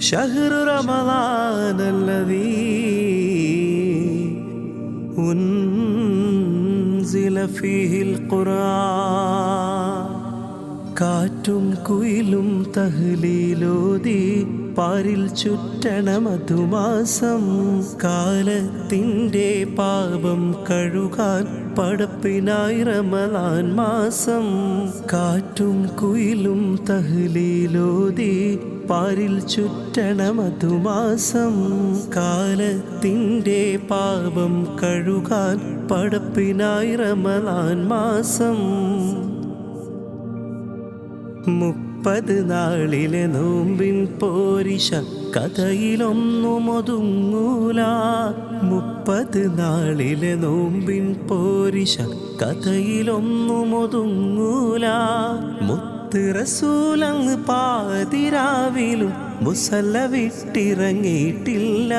شهر رمضان الذي أنزل فيه القرآن. കാറ്റും കുയിലും തഹ്ലീലോതി പാരിൽ ചുറ്റണമധുമാസം കാലത്തിന്റെ പാപം കഴുകാൻ പടപ്പിനായി റമലാൻ മാസം. കാറ്റും കുയിലും തഹ്ലീലോതി പാരിൽ ചുറ്റണമധുമാസം കാലത്തിന്റെ പാപം കഴുകാൻ പടപ്പിനായി റമലാൻ മാസം. മുപ്പത് നാളിലെ നോമ്പിൻ പോരിശ കഥയിലൊന്നും ഒതുങ്ങൂല മുപ്പത് നാളിലെ നോമ്പിൻ പോരിശ കഥയിലൊന്നും ഒതുങ്ങൂല മുത്ത് റസൂലങ്ങ് പാതിരാവിലും മുസല്ല വിട്ടിറങ്ങിയിട്ടില്ല.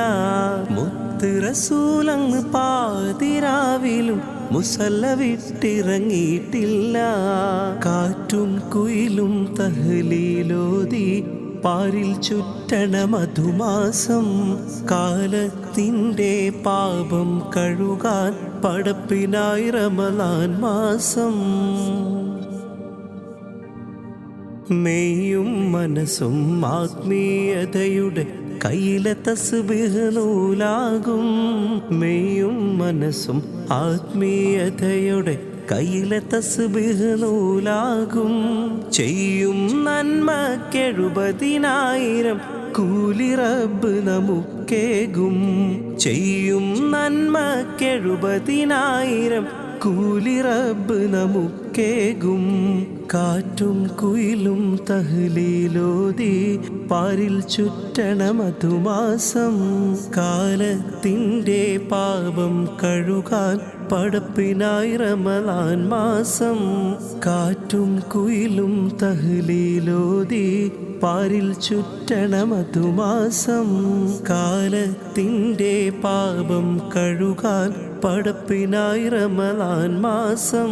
മുത്ത് റസൂലങ്ങ് പാതിരാവിലും മുസല്ല വിട്ടിറങ്ങിയിട്ടില്ല. കാറ്റും കുയിലും തഹലീലോതി പാരിൽ ചുറ്റണ മധുമാസം. കാലത്തിന്റെ പാപം കഴുകാൻ പടപ്പിനായി റമലാൻ മാസം. മെയ്യും മനസ്സും ആത്മീയതയുടെ കയ്യിലെ തസ്ബിഹ് നൂലാകും മെയ്യും മനസ്സും ആത്മീയതയുടെ കയ്യിലെ തസ്ബിഹ് നൂലാകും. ചെയ്യും നന്മക്കെഴുപതിനായിരം കൂലി റബ്ബ് നമുക്കേകും. ചെയ്യും നന്മ നന്മക്കെഴുപതിനായിരം കൂലി റബ്ബ് നമുക്കേകും കാറ്റും കുയിലും തഹ്ലീലോതി പാരിൽ ചുറ്റണ മധുമാസം കാലത്തിന്റെ പാപം കഴുകാൻ പടപ്പിനായി റമലാൻ മാസം. കാറ്റും കുയിലും തഹ്ലീലോതി പാരിൽ ചുറ്റണമതു മാസം കാലത്തിന്റെ പാപം കഴുകാൻ പടപ്പിനായി റമലാൻ മാസം.